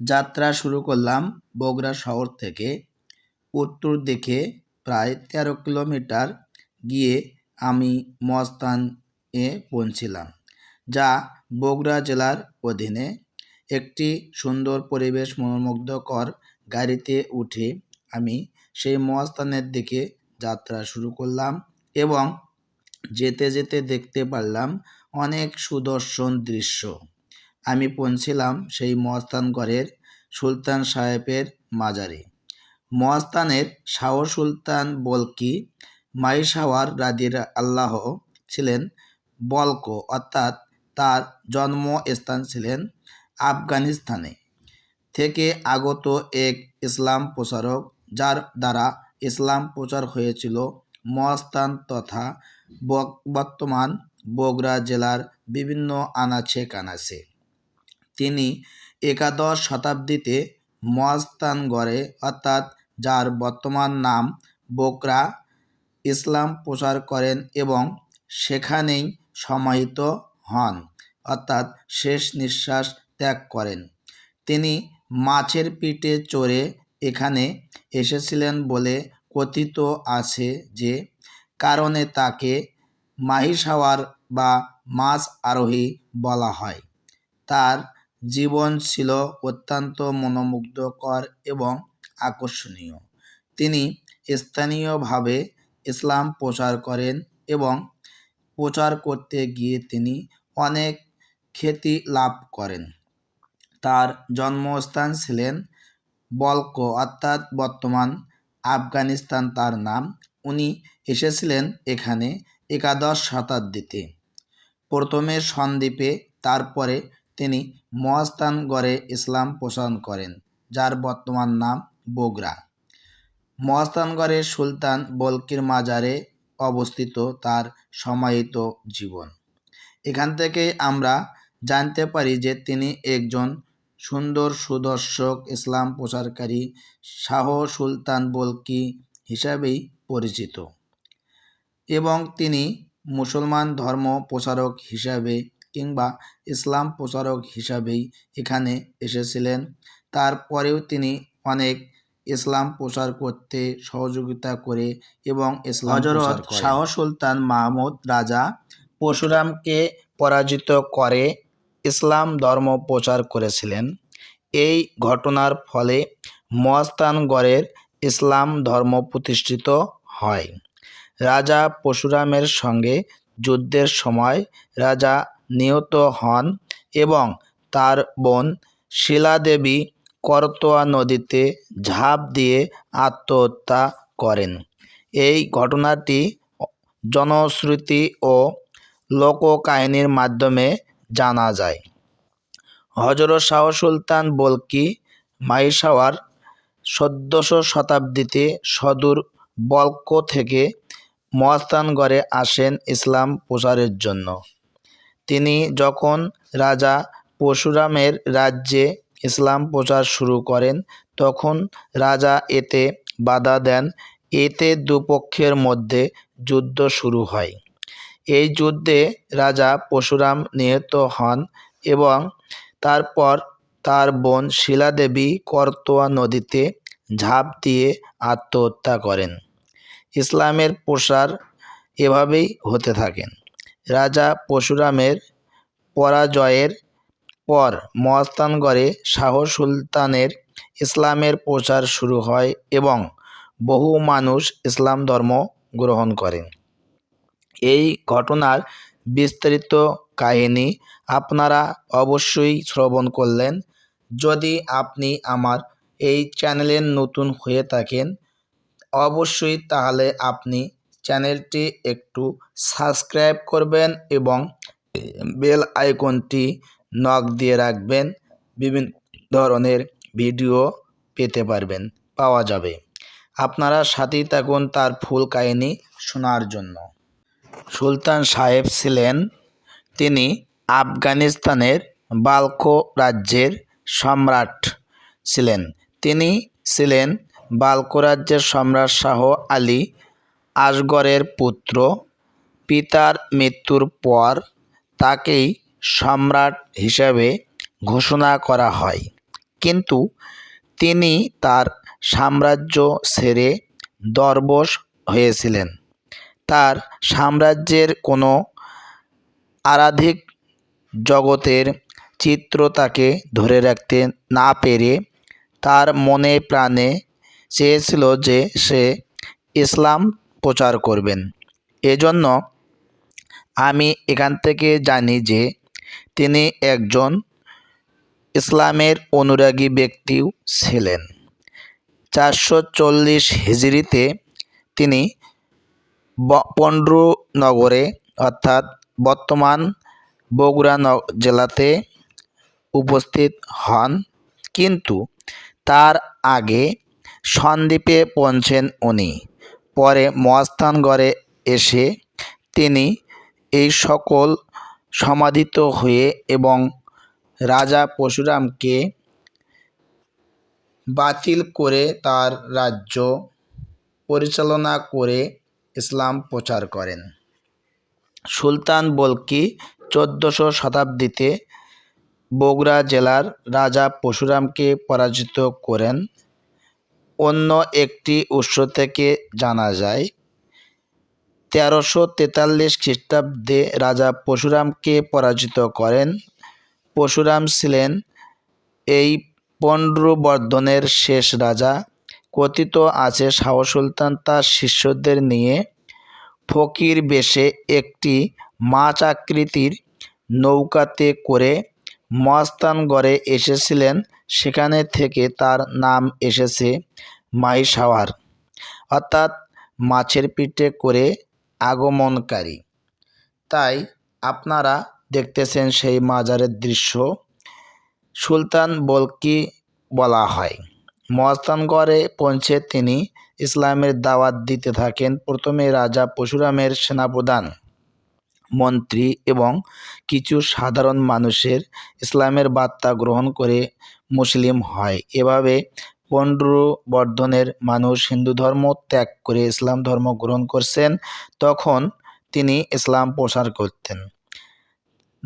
যাত্রা শুরু করলাম বগুড়া শহর থেকে। উত্তর দিকে প্রায় তেরো কিলোমিটার গিয়ে আমি মস্তান এ পৌঁছিলাম, যা বগুড়া জেলার অধীনে একটি সুন্দর পরিবেশ মনোমুগ্ধকর গাড়িতে উঠে আমি সেই মহাস্থানের দিকে যাত্রা শুরু করলাম এবং যেতে যেতে দেখতে পারলাম অনেক সুদর্শন দৃশ্য। আমি পৌঁছিলাম সেই মহাস্থানগড়ের সুলতান সাহেবের মাজারে। মহাস্থানের শাহ সুলতান বলকি মাইশাওয়ার রাদির আল্লাহ ছিলেন বলক, অর্থাৎ তার জন্মস্থান ছিলেন আফগানিস্তানে থেকে আগত এক ইসলাম প্রচারক, যার দ্বারা ইসলাম প্রচার হয়েছিল মহাস্থান তথা বর্তমান বগুড়া জেলার বিভিন্ন আনাচে কানাচে তিনি একাদশ শতাব্দীতে মহাস্থান গড়ে অর্থাৎ যার বর্তমান নাম বোকরা ইসলাম প্রচার করেন এবং সেখানেই সমাহিত হন, অর্থাৎ শেষ নিঃশ্বাস ত্যাগ করেন। তিনি মাছের পিঠে চড়ে এখানে এসেছিলেন বলে কথিত আছে যে, কারণে তাকে মাহিসাওয়ার বা মাছ আরোহী বলা হয়। তার জীবন ছিল অত্যন্ত মনোমুগ্ধকর এবং আকর্ষণীয়। তিনি স্থানীয়ভাবে ইসলাম প্রচার করেন এবং প্রচার করতে গিয়ে তিনি অনেক খ্যাতি লাভ করেন। তার জন্মস্থান ছিলেন বলক, অর্থাৎ বর্তমান আফগানিস্তান। তার নাম উনি এসেছিলেন এখানে একাদশ শতাব্দীতে। প্রথমে সন্দ্বীপে, তারপরে তিনি মহাস্থানগড়ে ইসলাম প্রসারণ করেন, যার বর্তমান নাম বগুড়া মহাস্থানগড়ের সুলতান বলকির মাজারে অবস্থিত তার সমাহিত জীবন। এখান থেকে আমরা জানতে পারি যে তিনি একজন সুন্দর সুদর্শক, ইসলাম প্রচারকারী শাহ সুলতান বলকি হিসাবেই পরিচিত। এবং তিনি মুসলমান ধর্ম প্রচারক হিসাবে কিংবা ইসলাম প্রচারক হিসাবেই এখানে এসেছিলেন। তারপরেও তিনি অনেক ইসলাম প্রচার করতে সহযোগিতা করে এবং ইসলাম হজরত শাহ সুলতান মাহমুদ রাজা পরশুরামকে পরাজিত করে ইসলাম ধর্ম প্রচার করেছিলেন। এই ঘটনার ফলে মহাস্থানগড়ের ইসলাম ধর্ম প্রতিষ্ঠিত হয়। রাজা পরশুরামের সঙ্গে যুদ্ধের সময় রাজা নিহত হন এবং তার বোন শিলাদেবী করতোয়া নদীতে ঝাঁপ দিয়ে আত্মহত্যা করেন। এই ঘটনাটি জনশ্রুতি ও লোককাহিনীর মাধ্যমে জানা যায়। হজরত শাহ সুলতান বলকি মাইশাওয়ার চোদ্দোশো শতাব্দীতে সদূর বলক থেকে মহাস্থানগড়ে আসেন ইসলাম প্রচারের জন্য। তিনি যখন রাজা পরশুরামের রাজ্যে ইসলাম প্রচার শুরু করেন, তখন রাজা এতে বাধা দেন। এতে দুপক্ষের মধ্যে যুদ্ধ শুরু হয়। এই যুদ্ধে রাজা পরশুরাম নিহত হন এবং তারপর তার বোন শিলাদেবী করতোয়া নদীতে ঝাঁপ দিয়ে আত্মহত্যা করেন। ইসলামের প্রসার এভাবেই হতে থাকেন রাজা পরশুরামের পরাজয়ের পর মহাস্থানগড়ে শাহ সুলতানের ইসলামের প্রচার শুরু হয় এবং বহু মানুষ ইসলাম ধর্ম গ্রহণ করেন। এই ঘটনার বিস্তারিত কাহিনী আপনারা অবশ্যই শ্রবণ করলেন। যদি আপনি আমার এই চ্যানেলে নতুন হয়ে থাকেন, অবশ্যই তাহলে আপনি চ্যানেলটি একটু সাবস্ক্রাইব করবেন এবং বেল আইকনটি নক দিয়ে রাখবেন। বিভিন্ন ধরনের ভিডিও পেতে পারবেন, পাওয়া যাবে। আপনারা সাথেই থাকুন তার ফুল কাহিনী শোনার জন্য। সুলতান সাহেব ছিলেন তিনি আফগানিস্তানের বালকো রাজ্যের সম্রাট ছিলেন। তিনি ছিলেন বালকো রাজ্যের সম্রাট শাহ আলী আসগরের পুত্র, পিতার মৃত্যুর পর তাকেই সম্রাট হিসেবে ঘোষণা করা হয়। কিন্তু তিনি তার সাম্রাজ্য ছেড়ে দরবশ হয়েছিলেন। তার সাম্রাজ্যের কোনো আরাধিক জগতের চিত্র তাকে ধরে রাখতে না পেরে তার মনে প্রাণে চেয়েছিল যে সে ইসলাম প্রচার করবেন। এজন্য আমি এখান থেকে জানি যে তিনি একজন ইসলামের অনুরাগী ব্যক্তিও ছিলেন। চারশো চল্লিশ হিজড়িতে তিনি নগরে, অর্থাৎ বর্তমান বগুড়া জেলাতে উপস্থিত হন। কিন্তু তার আগে সন্দ্বীপে পৌঁছেন উনি। পরে মহাস্থানগড়ে এসে তিনি এই সকল সমাধিত হয়ে এবং রাজা পরশুরামকে বাতিল করে তার রাজ্য পরিচালনা করে ইসলাম প্রচার করেন। সুলতান বলকি চোদ্দোশো শতাব্দীতে বগুড়া জেলার রাজা পরশুরামকে পরাজিত করেন। অন্য একটি উৎস থেকে জানা যায়। তেরোশো তেতাল্লিশ খ্রিস্টাব্দে রাজা পরশুরামকে পরাজিত করেন। পরশুরাম ছিলেন এই পণ্ড্রবর্ধনের শেষ রাজা। কথিত আছে শাহ সুলতান তার শিষ্যদের নিয়ে ফকির বেশে একটি মাছ আকৃতির নৌকাতে করে মস্তানগড়ে এসেছিলেন। সেখানে থেকে তার নাম এসেছে মাইসাওয়ার অর্থাৎ মাছের পিঠে করে আগমনকারী। তাই আপনারা দেখতেছেন সেই মাজারের দৃশ্য। সুলতান বলকি বলা হয়। মস্তানগড়ে পৌঁছে তিনি ইসলামের দাওয়াত দিতে থাকেন। প্রথমে রাজা পরশুরামের সেনাপ্রধান। মন্ত্রী এবং কিছু সাধারণ মানুষের ইসলামের বার্তা গ্রহণ করে মুসলিম হয়। এভাবে বর্ধনের মানুষ হিন্দু ধর্ম ত্যাগ করে ইসলাম ধর্ম গ্রহণ করছেন, তখন তিনি ইসলাম প্রসার করতেন।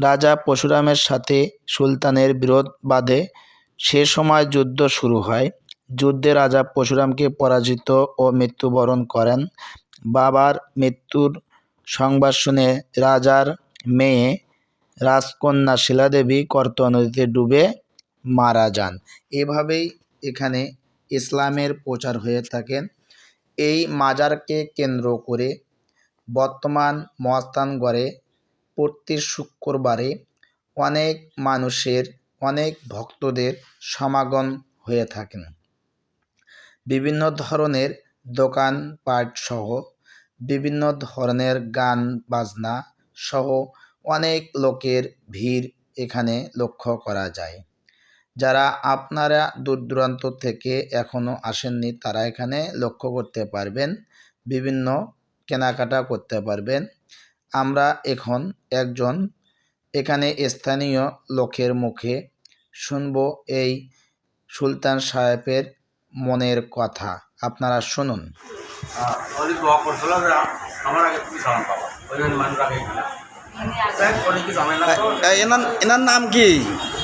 রাজা পরশুরামের সাথে সুলতানের বিরোধ বাদে সে সময় যুদ্ধ শুরু হয়। যুদ্ধে রাজা পরশুরামকে পরাজিত ও মৃত্যুবরণ করেন। বাবার মৃত্যুর সংবাদ শুনে রাজার মেয়ে রাজকন্যা শিলাদেবী কর্ত নদীতে ডুবে মারা যান। এভাবেই এখানে ইসলামের প্রচার হয়ে থাকেন। এই মাজারকে কেন্দ্র করে বর্তমান মহাস্থানগড়ে প্রতি শুক্রবারে অনেক মানুষের, অনেক ভক্তদের সমাগম হয়ে থাকেন। বিভিন্ন ধরনের দোকানপাট সহ বিভিন্ন ধরনের গান, বাজনা সহ অনেক লোকের ভিড় এখানে লক্ষ্য করা যায়। যারা আপনারা দূর দূরান্ত থেকে এখনও আসেননি, তারা এখানে লক্ষ্য করতে পারবেন, বিভিন্ন কেনাকাটা করতে পারবেন। আমরা এখন একজন এখানে স্থানীয় লোকের মুখে শুনব এই সুলতান সাহেবের মনের কথা। আপনারা শুনুন। অনেক দোয়া করছিল যে আমার আগে তুমি সালাম পাবা ওই জন্য মানুষ আগে গেলাম দেখ অনেক কিছু ঝামেলা তো এনার এনার নাম কি?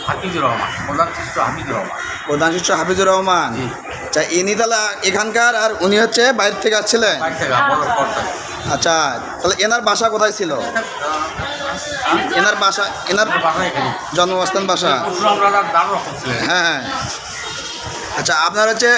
হাফিজুর রহমান প্রধান শিষ্য হাফিজুর রহমান। প্রধান শিষ্য হাফিজুর রহমান। আচ্ছা ইনি তাহলে এখানকার আর উনি হচ্ছে বাইরে থেকে আসছিলেন? বাইর থেকে বড় কর্তা। আচ্ছা তাহলে এনার বাসা কোথায় ছিল? এনার বাসা এনার জন্মস্থান বাসা? হ্যাঁ হ্যাঁ। আচ্ছা আপনার হচ্ছে